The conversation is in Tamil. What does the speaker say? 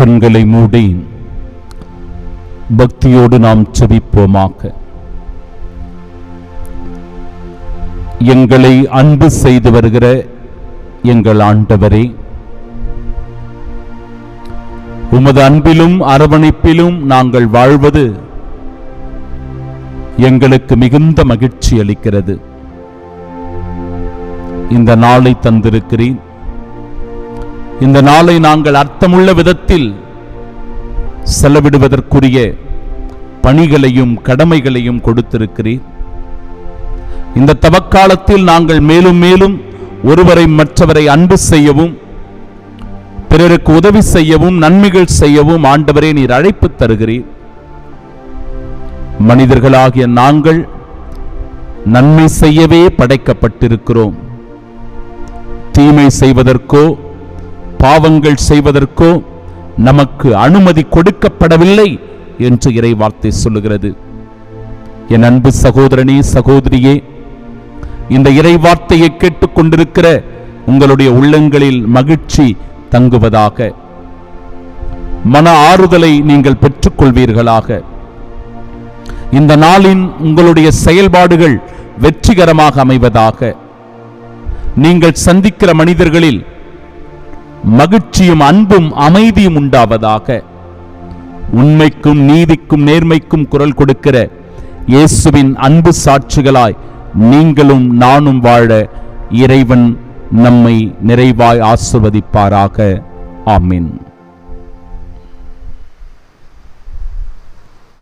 கண்களை மூடி பக்தியோடு நாம் செபிப்போமாக. எங்களை அன்பு செய்து வருகிற எங்கள் ஆண்டவரே உமது அன்பிலும் அரவணைப்பிலும் நாங்கள் வாழ்வது எங்களுக்கு மிகுந்த மகிழ்ச்சி அளிக்கிறது. இந்த நாளை தந்திருக்கிறேன். இந்த நாளை நாங்கள் அர்த்தமுள்ள விதத்தில் செலவிடுவதற்குரிய பணிகளையும் கடமைகளையும் கொடுத்திருக்கிறீர். இந்த தவக்காலத்தில் நாங்கள் மேலும் மேலும் ஒருவரை மற்றவரை அன்பு செய்யவும் பிறருக்கு உதவி செய்யவும் நன்மைகள் செய்யவும் ஆண்டவரே நீர் அழைப்பு தருகிறீர். மனிதர்களாகிய நாங்கள் நன்மை செய்யவே படைக்கப்பட்டிருக்கிறோம். தீமை செய்வதற்கோ பாவங்கள் செய்வதற்கோ நமக்கு அனுமதி கொடுக்கப்படவில்லை என்று இறை வார்த்தை சொல்லுகிறது. என் அன்பு சகோதரனே சகோதரியே இந்த இறை வார்த்தையை கேட்டுக்கொண்டிருக்கிற உங்களுடைய உள்ளங்களில் மகிழ்ச்சி தங்குவதாக மன ஆறுதலை நீங்கள் பெற்றுக்கொள்வீர்களாக. இந்த நாளின் உங்களுடைய செயல்பாடுகள் வெற்றிகரமாக அமைவதாக நீங்கள் சந்திக்கிற மனிதர்களில் மகிழ்ச்சியும் அன்பும் அமைதியும் உண்டாவதாக. உண்மைக்கும் நீதிக்கும் நேர்மைக்கும் குரல் கொடுக்கிற இயேசுவின் அன்பு சாட்சிகளாய் நீங்களும் நானும் வாழ இறைவன் நம்மை நிறைவாய் ஆசிர்வதிப்பாராக. ஆமீன்.